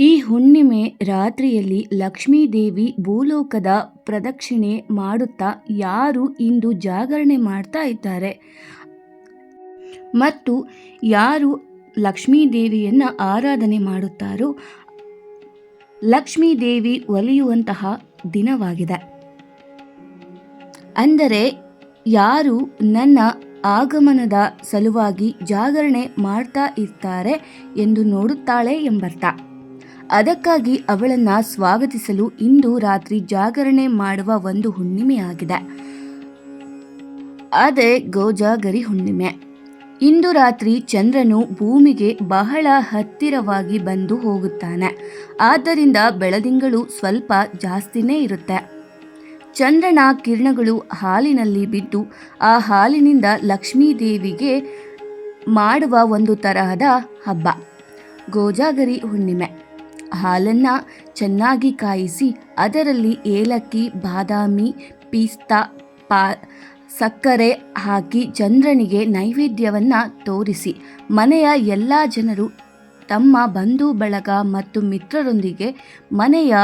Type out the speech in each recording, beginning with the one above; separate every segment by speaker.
Speaker 1: ಈ ಹುಣ್ಣಿಮೆ ರಾತ್ರಿಯಲ್ಲಿ ಲಕ್ಷ್ಮೀದೇವಿ ಭೂಲೋಕದ ಪ್ರದಕ್ಷಿಣೆ ಮಾಡುತ್ತಾ ಯಾರು ಇಂದು ಜಾಗರಣೆ ಮಾಡ್ತಾ ಇದ್ದಾರೆ? ಮತ್ತು ಯಾರು ಲಕ್ಷ್ಮೀದೇವಿಯನ್ನು ಆರಾಧನೆ ಮಾಡುತ್ತಾರೋ, ಲಕ್ಷ್ಮೀದೇವಿ ಒಲಿಯುವಂತಹ ದಿನವಾಗಿದೆ. ಅಂದರೆ ಯಾರು ನನ್ನ ಆಗಮನದ ಸಲುವಾಗಿ ಜಾಗರಣೆ ಮಾಡ್ತಾ ಇರ್ತಾರೆ ಎಂದು ನೋಡುತ್ತಾಳೆ ಎಂಬರ್ಥ. ಅದಕ್ಕಾಗಿ ಅವಳನ್ನು ಸ್ವಾಗತಿಸಲು ಇಂದು ರಾತ್ರಿ ಜಾಗರಣೆ ಮಾಡುವ ಒಂದು ಹುಣ್ಣಿಮೆಯಾಗಿದೆ. ಅದೇ ಗೋಜಾಗರಿ ಹುಣ್ಣಿಮೆ. ಇಂದು ರಾತ್ರಿ ಚಂದ್ರನು ಭೂಮಿಗೆ ಬಹಳ ಹತ್ತಿರವಾಗಿ ಬಂದು ಹೋಗುತ್ತಾನೆ. ಆದ್ದರಿಂದ ಬೆಳದಿಂಗಳು ಸ್ವಲ್ಪ ಜಾಸ್ತಿನೇ ಇರುತ್ತೆ. ಚಂದ್ರನ ಕಿರಣಗಳು ಹಾಲಿನಲ್ಲಿ ಬಿದ್ದು ಆ ಹಾಲಿನಿಂದ ಲಕ್ಷ್ಮೀದೇವಿಗೆ ಮಾಡುವ ಒಂದು ತರಹದ ಹಬ್ಬ. ಗೋಜಾಗರಿ ಹುಣ್ಣಿಮೆ. ಹಾಲನ್ನು ಚೆನ್ನಾಗಿ ಕಾಯಿಸಿ ಅದರಲ್ಲಿ ಏಲಕ್ಕಿ, ಬಾದಾಮಿ, ಪಿಸ್ತಾ, ಪಾ, ಸಕ್ಕರೆ ಹಾಕಿ ಚಂದ್ರನಿಗೆ ನೈವೇದ್ಯವನ್ನು ತೋರಿಸಿ. ಮನೆಯ ಎಲ್ಲ ಜನರು ತಮ್ಮ ಬಂಧು, ಬಳಗ ಮತ್ತು ಮಿತ್ರರೊಂದಿಗೆ ಮನೆಯ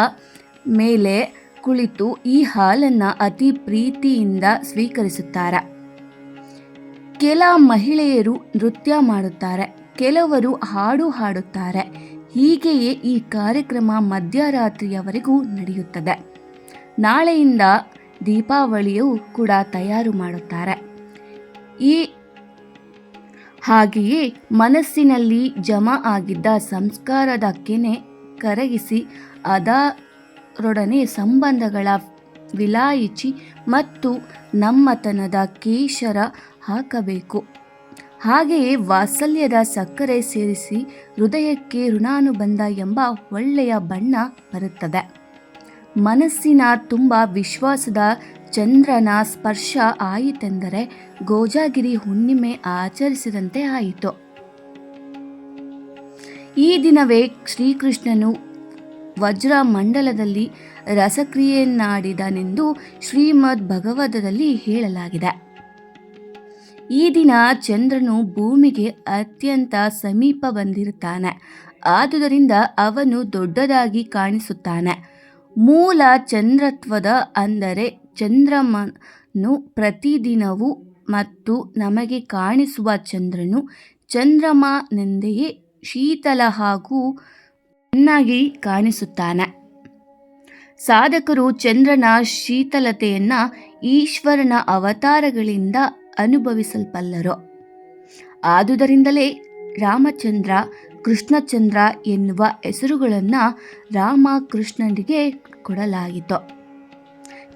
Speaker 1: ಮೇಲೆ ಕುಳಿತು ಈ ಹಾಲನ್ನು ಅತಿ ಪ್ರೀತಿಯಿಂದ ಸ್ವೀಕರಿಸುತ್ತಾರೆ. ಕೆಲ ಮಹಿಳೆಯರು ನೃತ್ಯ ಮಾಡುತ್ತಾರೆ, ಕೆಲವರು ಹಾಡು ಹಾಡುತ್ತಾರೆ ಹೀಗೆಯೇ ಈ ಕಾರ್ಯಕ್ರಮ ಮಧ್ಯರಾತ್ರಿಯವರೆಗೂ ನಡೆಯುತ್ತದೆ. ನಾಳೆಯಿಂದ ದೀಪಾವಳಿಯು ಕೂಡ ತಯಾರು ಮಾಡುತ್ತಾರೆ. ಈ ಹಾಗೆಯೇ ಮನಸ್ಸಿನಲ್ಲಿ ಜಮಾ ಆಗಿದ್ದ ಸಂಸ್ಕಾರದ ಕೆನೆ ಕರಗಿಸಿ ಅದರೊಡನೆ ಸಂಬಂಧಗಳ ವಿಲಾಯಿಚಿ ಮತ್ತು ನಮ್ಮತನದ ಕೇಶರ ಹಾಕಬೇಕು. ಹಾಗೆಯೇ ವಾತ್ಸಲ್ಯದ ಸಕ್ಕರೆ ಸೇರಿಸಿ ಹೃದಯಕ್ಕೆ ಋಣಾನುಬಂಧ ಎಂಬ ಒಳ್ಳೆಯ ಬಣ್ಣ ಬರುತ್ತದೆ. ಮನಸ್ಸಿನ ತುಂಬ ವಿಶ್ವಾಸದ ಚಂದ್ರನ ಸ್ಪರ್ಶ ಆಯಿತೆಂದರೆ ಗೋಜಾಗಿರಿ ಹುಣ್ಣಿಮೆ ಆಚರಿಸಿದಂತೆ ಆಯಿತು. ಈ ದಿನವೇ ಶ್ರೀಕೃಷ್ಣನು ವಜ್ರ ಮಂಡಲದಲ್ಲಿ ರಸಕ್ರಿಯೆಯನ್ನಾಡಿದನೆಂದು ಶ್ರೀಮದ್ ಭಗವತದಲ್ಲಿ ಹೇಳಲಾಗಿದೆ. ಈ ದಿನ ಚಂದ್ರನು ಭೂಮಿಗೆ ಅತ್ಯಂತ ಸಮೀಪ ಬಂದಿರುತ್ತಾನೆ. ಆದುದರಿಂದ ಅವನು ದೊಡ್ಡದಾಗಿ ಕಾಣಿಸುತ್ತಾನೆ. ಮೂಲ ಚಂದ್ರತ್ವದ ಅಂದರೆ ಚಂದ್ರಮನು ಪ್ರತಿದಿನವೂ ಮತ್ತು ನಮಗೆ ಕಾಣಿಸುವ ಚಂದ್ರನು ಚಂದ್ರಮನೆಂದೆಯೇ ಶೀತಲ ಹಾಗೂ ಚೆನ್ನಾಗಿ ಕಾಣಿಸುತ್ತಾನೆ. ಸಾಧಕರು ಚಂದ್ರನ ಶೀತಲತೆಯನ್ನು ಈಶ್ವರನ ಅವತಾರಗಳಿಂದ ಅನುಭವಿಸಲ್ಪಲ್ಲರು? ಆದುದರಿಂದಲೇ ರಾಮಚಂದ್ರ, ಕೃಷ್ಣಚಂದ್ರ ಎನ್ನುವ ಹೆಸರುಗಳನ್ನು ರಾಮಕೃಷ್ಣನಿಗೆ ಕೊಡಲಾಯಿತು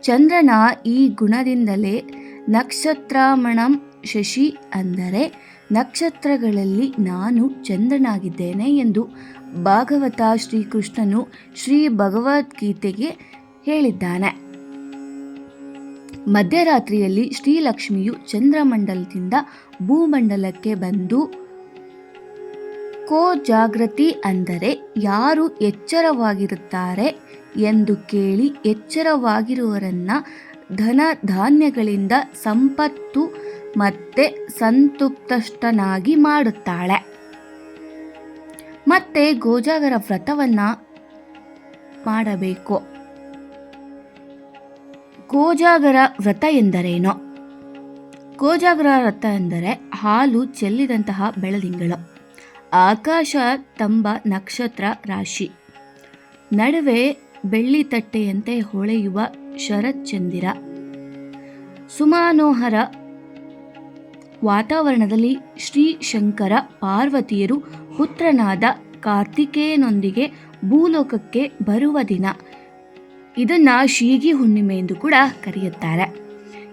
Speaker 1: ಚಂದ್ರನ ಈ ಗುಣದಿಂದಲೇ ನಕ್ಷತ್ರಾಮಣಂ ಶಶಿ ಅಂದರೆ ನಕ್ಷತ್ರಗಳಲ್ಲಿ ನಾನು ಚಂದ್ರನಾಗಿದ್ದೇನೆ ಎಂದು ಭಾಗವತ ಶ್ರೀಕೃಷ್ಣನು ಶ್ರೀ ಭಗವದ್ಗೀತೆಗೆ ಹೇಳಿದ್ದಾನೆ. ಮಧ್ಯರಾತ್ರಿಯಲ್ಲಿ ಶ್ರೀಲಕ್ಷ್ಮಿಯು ಚಂದ್ರಮಂಡಲದಿಂದ ಭೂಮಂಡಲಕ್ಕೆ ಬಂದು, ಕೋ ಜಾಗೃತಿ ಅಂದರೆ ಯಾರು ಎಚ್ಚರವಾಗಿರುತ್ತಾರೆ ಎಂದು ಕೇಳಿ ಎಚ್ಚರವಾಗಿರುವರನ್ನು ಧನ ಧಾನ್ಯಗಳಿಂದ ಸಂಪತ್ತು ಮತ್ತೆ ಸಂತುಪ್ತಷ್ಟನಾಗಿ ಮಾಡುತ್ತಾಳೆ. ಮತ್ತೆ ಗೋಜಾಗರ ವ್ರತವನ್ನು ಮಾಡಬೇಕು. ಗೋಜಾಗರ ವ್ರತ ಎಂದರೇನು? ಕೋಜಾಗರ ವ್ರತ ಎಂದರೆ ಹಾಲು ಚೆಲ್ಲಿದಂತಹ ಬೆಳದಿಂಗಳು. ಆಕಾಶ ತಂಬ ನಕ್ಷತ್ರ ರಾಶಿ. ನಡುವೆ ಬೆಳ್ಳಿ ತಟ್ಟೆಯಂತೆ ಹೊಳೆಯುವ ಶರತ್ಚಂದಿರ. ಸುಮಾನೋಹರ ವಾತಾವರಣದಲ್ಲಿ ಶ್ರೀ ಶಂಕರ ಪಾರ್ವತಿಯರು ಪುತ್ರನಾದ ಕಾರ್ತಿಕೇಯನೊಂದಿಗೆ ಭೂಲೋಕಕ್ಕೆ ಬರುವ ದಿನ. ಇದನ್ನ ಶೀಗಿ ಹುಣ್ಣಿಮೆ ಎಂದು ಕೂಡ ಕರೆಯುತ್ತಾರೆ.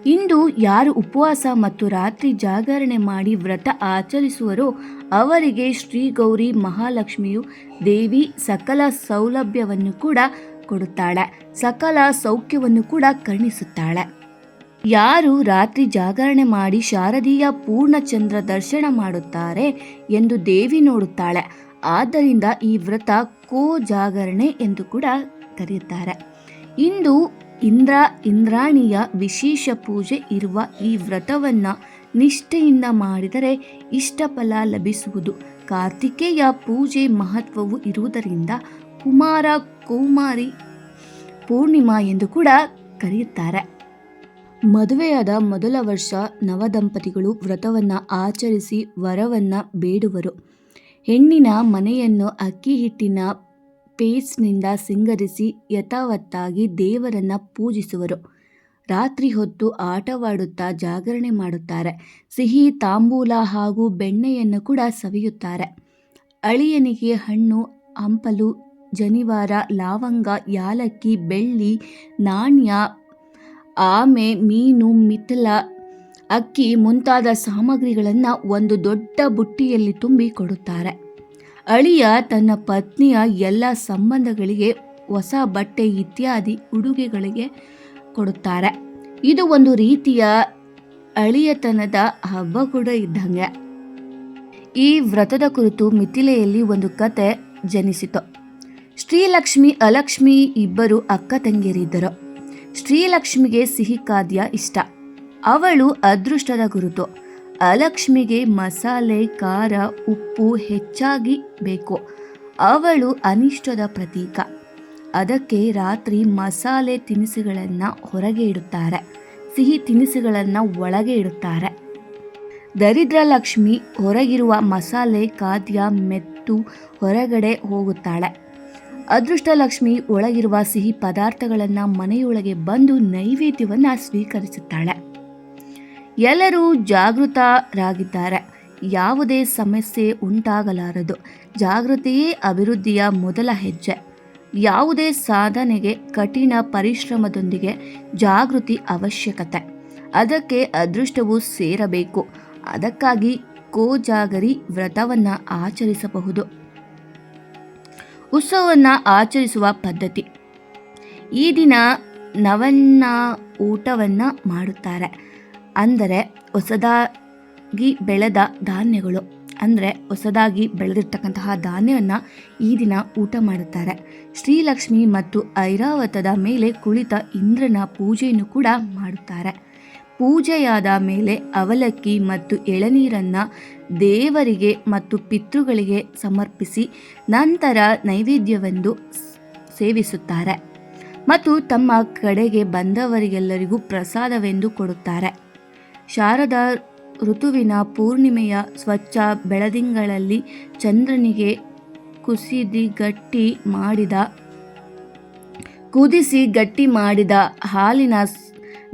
Speaker 1: ಇಂದು ಯಾರು ಉಪವಾಸ ಮತ್ತು ರಾತ್ರಿ ಜಾಗರಣೆ ಮಾಡಿ ವ್ರತ ಆಚರಿಸುವರೋ ಅವರಿಗೆ ಶ್ರೀ ಗೌರಿ ಮಹಾಲಕ್ಷ್ಮಿಯು ದೇವಿ ಸಕಲ ಸೌಲಭ್ಯವನ್ನು ಕೂಡ ಕೊಡುತ್ತಾಳೆ. ಸಕಲ ಸೌಖ್ಯವನ್ನು ಕೂಡ ಕರುಣಿಸುತ್ತಾಳೆ. ಯಾರು ರಾತ್ರಿ ಜಾಗರಣೆ ಮಾಡಿ ಶಾರದೀಯ ಪೂರ್ಣಚಂದ್ರ ದರ್ಶನ ಮಾಡುತ್ತಾರೆ ಎಂದು ದೇವಿ ನೋಡುತ್ತಾಳೆ. ಆದ್ದರಿಂದ ಈ ವ್ರತ ಕೋ ಜಾಗರಣೆ ಎಂದು ಕೂಡ ಕರೆಯುತ್ತಾರೆ. ಇಂದು ಇಂದ್ರ ಇಂದ್ರಾಣಿಯ ವಿಶೇಷ ಪೂಜೆ ಇರುವ ಈ ವ್ರತವನ್ನು ನಿಷ್ಠೆಯಿಂದ ಮಾಡಿದರೆ ಇಷ್ಟಫಲ ಲಭಿಸುವುದು. ಕಾರ್ತಿಕೇಯ ಪೂಜೆ ಮಹತ್ವವು ಇರುವುದರಿಂದ ಕುಮಾರ ಕೌಮಾರಿ ಪೂರ್ಣಿಮಾ ಎಂದು ಕೂಡ ಕರೆಯುತ್ತಾರೆ. ಮದುವೆಯಾದ ಮೊದಲ ವರ್ಷ ನವದಂಪತಿಗಳು ವ್ರತವನ್ನು ಆಚರಿಸಿ ವರವನ್ನು ಬೇಡುವರು. ಹೆಣ್ಣಿನ ಮನೆಯನ್ನು ಅಕ್ಕಿ ಹಿಟ್ಟಿನ ಪೇಸ್ಟ್ನಿಂದ ಸಿಂಗರಿಸಿ ಯಥಾವತ್ತಾಗಿ ದೇವರನ್ನು ಪೂಜಿಸುವರು. ರಾತ್ರಿ ಹೊತ್ತು ಆಟವಾಡುತ್ತಾ ಜಾಗರಣೆ ಮಾಡುತ್ತಾರೆ. ಸಿಹಿ, ತಾಂಬೂಲ ಹಾಗೂ ಬೆಣ್ಣೆಯನ್ನು ಕೂಡ ಸವಿಯುತ್ತಾರೆ. ಅಳಿಯನಿಗೆ ಹಣ್ಣು, ಹಂಪಲು, ಜನಿವಾರ, ಲಾವಂಗ, ಯಾಲಕ್ಕಿ, ಬೆಳ್ಳಿ, ನಾಣ್ಯ, ಆಮೆ, ಮೀನು, ಮಿಥಲ, ಅಕ್ಕಿ ಮುಂತಾದ ಸಾಮಗ್ರಿಗಳನ್ನು ಒಂದು ದೊಡ್ಡ ಬುಟ್ಟಿಯಲ್ಲಿ ತುಂಬಿ ಕೊಡುತ್ತಾರೆ. ಅಳಿಯ ತನ್ನ ಪತ್ನಿಯ ಎಲ್ಲ ಸಂಬಂಧಗಳಿಗೆ ಹೊಸ ಬಟ್ಟೆ ಇತ್ಯಾದಿ ಉಡುಗೆಗಳಿಗೆ ಕೊಡುತ್ತಾರೆ. ಇದು ಒಂದು ರೀತಿಯ ಅಳಿಯತನದ ಹಬ್ಬ ಕೂಡ ಇದ್ದಂಗೆ. ಈ ವ್ರತದ ಕುರಿತು ಮಿಥಿಲೆಯಲ್ಲಿ ಒಂದು ಕತೆ ಜನಿಸಿತು. ಶ್ರೀಲಕ್ಷ್ಮಿ, ಅಲಕ್ಷ್ಮಿ ಇಬ್ಬರು ಅಕ್ಕ ತಂಗಿಯರಿದ್ದರು. ಶ್ರೀಲಕ್ಷ್ಮಿಗೆ ಸಿಹಿ ಖಾದ್ಯ ಇಷ್ಟ. ಅವಳು ಅದೃಷ್ಟದ ಗುರುತು. ಅಲಕ್ಷ್ಮಿಗೆ ಮಸಾಲೆ, ಖಾರ, ಉಪ್ಪು ಹೆಚ್ಚಾಗಿ ಬೇಕು. ಅವಳು ಅನಿಷ್ಟದ ಪ್ರತೀಕ. ಅದಕ್ಕೆ ರಾತ್ರಿ ಮಸಾಲೆ ತಿನಿಸುಗಳನ್ನು ಹೊರಗೆ ಇಡುತ್ತಾರೆ. ಸಿಹಿ ತಿನಿಸುಗಳನ್ನು ಒಳಗೆ ಇಡುತ್ತಾರೆ. ದರಿದ್ರ ಲಕ್ಷ್ಮಿ ಹೊರಗಿರುವ ಮಸಾಲೆ ಖಾದ್ಯ ಮೆತ್ತು ಹೊರಗಡೆ ಹೋಗುತ್ತಾಳೆ. ಅದೃಷ್ಟ ಲಕ್ಷ್ಮಿ ಒಳಗಿರುವ ಸಿಹಿ ಪದಾರ್ಥಗಳನ್ನು ಮನೆಯೊಳಗೆ ಬಂದು ನೈವೇದ್ಯವನ್ನು ಸ್ವೀಕರಿಸುತ್ತಾಳೆ. ಎಲ್ಲರೂ ಜಾಗೃತರಾಗಿದ್ದಾರೆ. ಯಾವುದೇ ಸಮಸ್ಯೆ ಉಂಟಾಗಲಾರದು. ಜಾಗೃತಿಯೇ ಅಭಿವೃದ್ಧಿಯ ಮೊದಲ ಹೆಜ್ಜೆ. ಯಾವುದೇ ಸಾಧನೆಗೆ ಕಠಿಣ ಪರಿಶ್ರಮದೊಂದಿಗೆ ಜಾಗೃತಿ ಅವಶ್ಯಕತೆ. ಅದಕ್ಕೆ ಅದೃಷ್ಟವು ಸೇರಬೇಕು. ಅದಕ್ಕಾಗಿ ಕೋಜಾಗರಿ ವ್ರತವನ್ನು ಆಚರಿಸಬಹುದು. ಉತ್ಸವವನ್ನು ಆಚರಿಸುವ ಪದ್ಧತಿ. ಈ ದಿನ ನವನ್ನ ಊಟವನ್ನು ಮಾಡುತ್ತಾರೆ. ಅಂದರೆ ಹೊಸದಾಗಿ ಬೆಳೆದ ಧಾನ್ಯಗಳು. ಅಂದರೆ ಹೊಸದಾಗಿ ಬೆಳೆದಿರ್ತಕ್ಕಂತಹ ಧಾನ್ಯವನ್ನು ಈ ದಿನ ಊಟ ಮಾಡುತ್ತಾರೆ. ಶ್ರೀಲಕ್ಷ್ಮಿ ಮತ್ತು ಐರಾವತದ ಮೇಲೆ ಕುಳಿತ ಇಂದ್ರನ ಪೂಜೆಯನ್ನು ಕೂಡ ಮಾಡುತ್ತಾರೆ. ಪೂಜೆಯಾದ ಮೇಲೆ ಅವಲಕ್ಕಿ ಮತ್ತು ಎಳನೀರನ್ನು ದೇವರಿಗೆ ಮತ್ತು ಪಿತೃಗಳಿಗೆ ಸಮರ್ಪಿಸಿ ನಂತರ ನೈವೇದ್ಯವೆಂದು ಸೇವಿಸುತ್ತಾರೆ. ಮತ್ತು ತಮ್ಮ ಕಡೆಗೆ ಬಂದವರಿಗೆಲ್ಲರಿಗೂ ಪ್ರಸಾದವೆಂದು ಕೊಡುತ್ತಾರೆ. ಶಾರದಾ ಋತುವಿನ ಪೂರ್ಣಿಮೆಯ ಸ್ವಚ್ಛ ಬೆಳದಿಂಗಳಲ್ಲಿ ಚಂದ್ರನಿಗೆ ಕುಸಿದಿ ಗಟ್ಟಿ ಮಾಡಿದ, ಕುದಿಸಿ ಗಟ್ಟಿ ಮಾಡಿದ ಹಾಲಿನ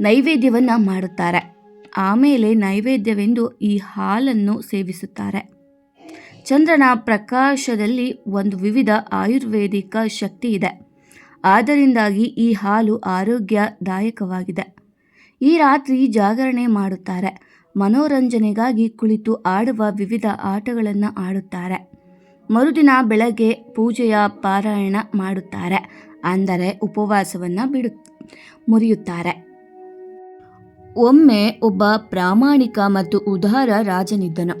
Speaker 1: ನೈವೇದ್ಯವನ್ನು ಮಾಡುತ್ತಾರೆ. ಆಮೇಲೆ ನೈವೇದ್ಯವೆಂದು ಈ ಹಾಲನ್ನು ಸೇವಿಸುತ್ತಾರೆ. ಚಂದ್ರನ ಪ್ರಕಾಶದಲ್ಲಿ ಒಂದು ವಿವಿಧ ಆಯುರ್ವೇದಿಕ ಶಕ್ತಿ ಇದೆ. ಆದ್ದರಿಂದಾಗಿ ಈ ಹಾಲು ಆರೋಗ್ಯದಾಯಕವಾಗಿದೆ. ಈ ರಾತ್ರಿ ಜಾಗರಣೆ ಮಾಡುತ್ತಾರೆ. ಮನೋರಂಜನೆಗಾಗಿ ಕುಳಿತು ಆಡುವ ವಿವಿಧ ಆಟಗಳನ್ನು ಆಡುತ್ತಾರೆ. ಮರುದಿನ ಬೆಳಗ್ಗೆ ಪೂಜೆಯ ಪಾರಾಯಣ ಮಾಡುತ್ತಾರೆ. ಅಂದರೆ ಉಪವಾಸವನ್ನು ಬಿಡು, ಮುರಿಯುತ್ತಾರೆ. ಒಮ್ಮೆ ಒಬ್ಬ ಪ್ರಾಮಾಣಿಕ ಮತ್ತು ಉದಾರ ರಾಜನಿದ್ದನು.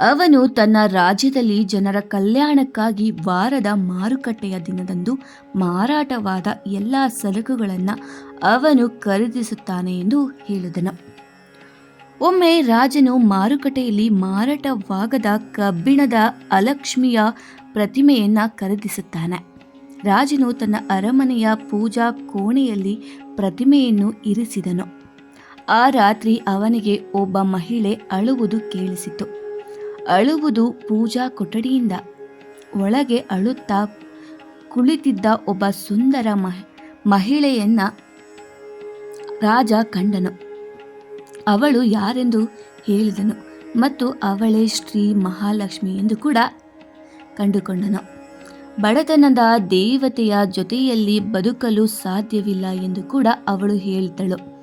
Speaker 1: ಅವನು ತನ್ನ ರಾಜ್ಯದಲ್ಲಿ ಜನರ ಕಲ್ಯಾಣಕ್ಕಾಗಿ ವಾರದ ಮಾರುಕಟ್ಟೆಯ ದಿನದಂದು ಮಾರಾಟವಾದ ಎಲ್ಲ ಸರಕುಗಳನ್ನು ಅವನು ಖರೀದಿಸುತ್ತಾನೆ ಎಂದು ಹೇಳಿದನು. ಒಮ್ಮೆ ರಾಜನು ಮಾರುಕಟ್ಟೆಯಲ್ಲಿ ಮಾರಾಟವಾಗದ ಕಬ್ಬಿಣದ ಅಲಕ್ಷ್ಮಿಯ ಪ್ರತಿಮೆಯನ್ನು ಖರೀದಿಸುತ್ತಾನೆ. ರಾಜನು ತನ್ನ ಅರಮನೆಯ ಪೂಜಾ ಕೋಣೆಯಲ್ಲಿ ಪ್ರತಿಮೆಯನ್ನು ಇರಿಸಿದನು. ಆ ರಾತ್ರಿ ಅವನಿಗೆ ಒಬ್ಬ ಮಹಿಳೆ ಅಳುವುದು ಕೇಳಿಸಿತು. ಅಳುವುದು ಪೂಜಾ ಕೊಠಡಿಯಿಂದ. ಒಳಗೆ ಅಳುತ್ತಾ ಕುಳಿತಿದ್ದ ಒಬ್ಬ ಸುಂದರ ಮಹ, ಮಹಿಳೆಯನ್ನ ರಾಜ ಕಂಡನು. ಅವಳು ಯಾರೆಂದು ಹೇಳಿದನು ಮತ್ತು ಅವಳೇ ಶ್ರೀ ಮಹಾಲಕ್ಷ್ಮಿ ಎಂದು ಕೂಡ ಕಂಡುಕೊಂಡನು. ಬಡತನದ ದೇವತೆಯ ಜೊತೆಯಲ್ಲಿ ಬದುಕಲು ಸಾಧ್ಯವಿಲ್ಲ ಎಂದು ಕೂಡ ಅವಳು ಹೇಳಿದಳು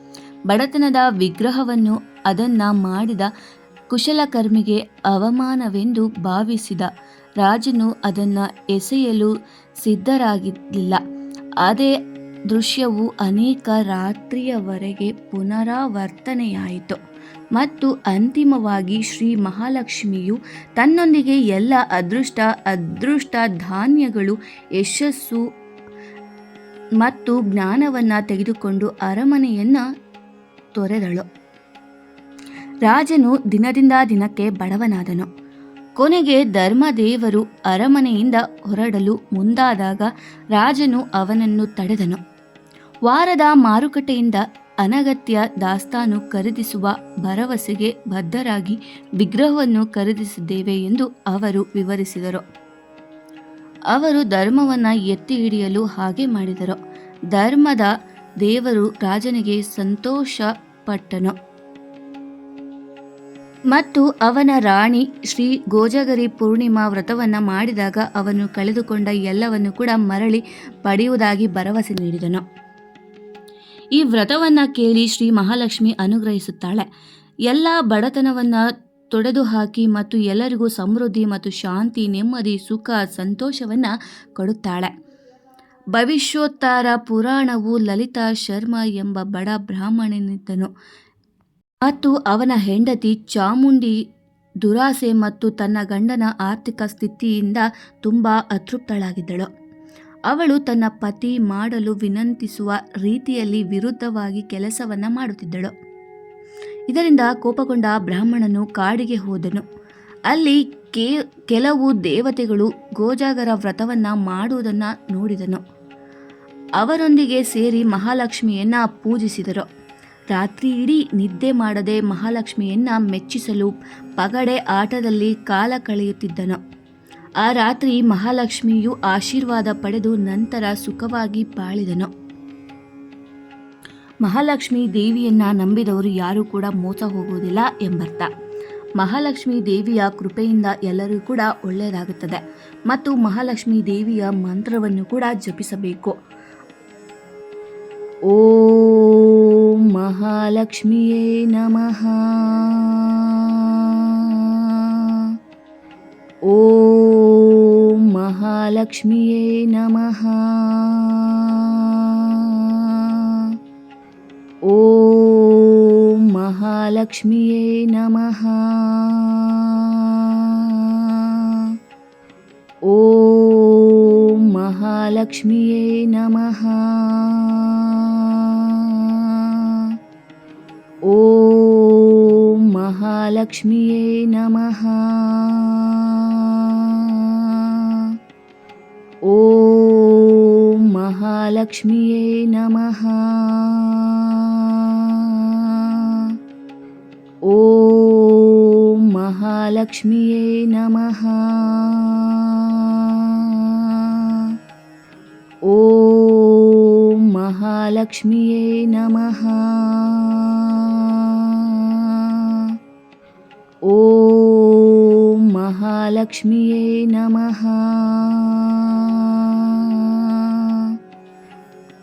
Speaker 1: ಬಡತನದ ವಿಗ್ರಹವನ್ನು ಅದನ್ನ ಮಾಡಿದ ಕುಶಲಕರ್ಮಿಗೆ ಅವಮಾನವೆಂದು ಭಾವಿಸಿದ ರಾಜನು ಅದನ್ನ ಎಸೆಯಲು ಸಿದ್ಧರಾಗಿರಲಿಲ್ಲ ಅದೇ ದೃಶ್ಯವು ಅನೇಕ ರಾತ್ರಿಯವರೆಗೆ ಪುನರಾವರ್ತನೆಯಾಯಿತು ಮತ್ತು ಅಂತಿಮವಾಗಿ ಶ್ರೀ ಮಹಾಲಕ್ಷ್ಮಿಯು ತನ್ನೊಂದಿಗೆ ಎಲ್ಲ ಅದೃಷ್ಟ ಅದೃಷ್ಟ ಧಾನ್ಯಗಳು, ಯಶಸ್ಸು ಮತ್ತು ಜ್ಞಾನವನ್ನು ತೆಗೆದುಕೊಂಡು ಅರಮನೆಯನ್ನು ತೊರೆದಳು. ರಾಜನು ದಿನದಿಂದ ದಿನಕ್ಕೆ ಬಡವನಾದನು. ಕೊನೆಗೆ ಧರ್ಮದೇವರು ಅರಮನೆಯಿಂದ ಹೊರಡಲು ಮುಂದಾದಾಗ ರಾಜನು ಅವನನ್ನು ತಡೆದನು. ವಾರದ ಮಾರುಕಟ್ಟೆಯಿಂದ ಅನಗತ್ಯ ದಾಸ್ತಾನು ಖರೀದಿಸುವ ಭರವಸೆಗೆ ಬದ್ಧರಾಗಿ ವಿಗ್ರಹವನ್ನು ಖರೀದಿಸಿದ್ದೇವೆ ಎಂದು ಅವರು ವಿವರಿಸಿದರು. ಅವರು ಧರ್ಮವನ್ನು ಎತ್ತಿ ಹಿಡಿಯಲು ಹಾಗೆ ಮಾಡಿದರು. ಧರ್ಮದ ದೇವರು ರಾಜನಿಗೆ ಸಂತೋಷ ಪಟ್ಟನು ಮತ್ತು ಅವನ ರಾಣಿ ಶ್ರೀ ಗೋಜಗರಿ ಪೂರ್ಣಿಮಾ ವ್ರತವನ್ನು ಮಾಡಿದಾಗ ಅವನು ಕಳೆದುಕೊಂಡ ಎಲ್ಲವನ್ನು ಕೂಡ ಮರಳಿ ಪಡೆಯುವುದಾಗಿ ಭರವಸೆ ನೀಡಿದನು. ಈ ವ್ರತವನ್ನು ಕೇಳಿ ಶ್ರೀ ಮಹಾಲಕ್ಷ್ಮಿ ಅನುಗ್ರಹಿಸುತ್ತಾಳೆ. ಎಲ್ಲ ಬಡತನವನ್ನು ತೊಡೆದು ಹಾಕಿ ಮತ್ತು ಎಲ್ಲರಿಗೂ ಸಮೃದ್ಧಿ ಮತ್ತು ಶಾಂತಿ, ನೆಮ್ಮದಿ, ಸುಖ, ಸಂತೋಷವನ್ನು ಕೊಡುತ್ತಾಳೆ. ಭವಿಷ್ಯೋತ್ತಾರ ಪುರಾಣವು ಲಲಿತಾ ಶರ್ಮಾ ಎಂಬ ಬಡ ಬ್ರಾಹ್ಮಣನಿದ್ದನು. ಮತ್ತು ಅವನ ಹೆಂಡತಿ ಚಾಮುಂಡಿ ದುರಾಸೆ ಮತ್ತು ತನ್ನ ಗಂಡನ ಆರ್ಥಿಕ ಸ್ಥಿತಿಯಿಂದ ತುಂಬ ಅತೃಪ್ತಳಾಗಿದ್ದಳು. ಅವಳು ತನ್ನ ಪತಿ ಮಾಡಲು ವಿನಂತಿಸುವ ರೀತಿಯಲ್ಲಿ ವಿರುದ್ಧವಾಗಿ ಕೆಲಸವನ್ನು ಮಾಡುತ್ತಿದ್ದಳು. ಇದರಿಂದ ಕೋಪಗೊಂಡ ಬ್ರಾಹ್ಮಣನು ಕಾಡಿಗೆ ಹೋದನು. ಅಲ್ಲಿ ಕೇ, ಕೆಲವು ದೇವತೆಗಳು ಗೋಜಾಗರ ವ್ರತವನ್ನು ಮಾಡುವುದನ್ನು ನೋಡಿದನು. ಅವರೊಂದಿಗೆ ಸೇರಿ ಮಹಾಲಕ್ಷ್ಮಿಯನ್ನ ಪೂಜಿಸಿದರು. ರಾತ್ರಿ ಇಡೀ ನಿದ್ದೆ ಮಾಡದೆ ಮಹಾಲಕ್ಷ್ಮಿಯನ್ನ ಮೆಚ್ಚಿಸಲು ಪಗಡೆ ಆಟದಲ್ಲಿ ಕಾಲ ಕಳೆಯುತ್ತಿದ್ದನು. ಆ ರಾತ್ರಿ ಮಹಾಲಕ್ಷ್ಮಿಯು ಆಶೀರ್ವಾದ ಪಡೆದು ನಂತರ ಸುಖವಾಗಿ ಬಾಳಿದನು ಮಹಾಲಕ್ಷ್ಮಿ ದೇವಿಯನ್ನ ನಂಬಿದವರು ಯಾರೂ ಕೂಡ ಮೋಸ ಹೋಗುವುದಿಲ್ಲ ಎಂಬರ್ಥ. ಮಹಾಲಕ್ಷ್ಮಿ ದೇವಿಯ ಕೃಪೆಯಿಂದ ಎಲ್ಲರೂ ಕೂಡ ಒಳ್ಳೆಯದಾಗುತ್ತದೆ ಮತ್ತು ಮಹಾಲಕ್ಷ್ಮಿ ದೇವಿಯ ಮಂತ್ರವನ್ನು ಕೂಡ ಜಪಿಸಬೇಕು. ಓಂ महालक्ष्म्यै नमः। ॐ महालक्ष्म्यै नमः। ॐ महालक्ष्म्यै नमः। ॐ महालक्ष्म्यै नमः। लक्ष्म्यै नमः। ॐ महालक्ष्म्यै नमः। ॐ महालक्ष्म्यै नमः। ॐ महालक्ष्म्यै లక్ష్మియే నమ.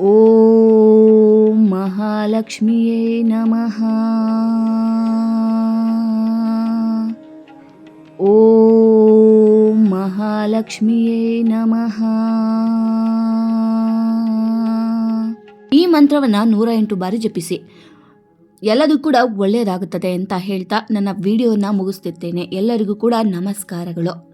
Speaker 1: ఓ మహాలక్ష్మియే నమ. ఓ మహాలక్ష్మియే నమ. ಈ ಮಂತ್ರವನ್ನು ನೂರ ಎಂಟು ಬಾರಿ ಜಪಿಸಿ ಎಲ್ಲದೂ ಕೂಡ ಒಳ್ಳೆಯದಾಗುತ್ತದೆ ಅಂತ ಹೇಳ್ತಾ ನನ್ನ ವಿಡಿಯೋನ ಮುಗಿಸ್ತಿರ್ತೇನೆ. ಎಲ್ಲರಿಗೂ ಕೂಡ ನಮಸ್ಕಾರಗಳು.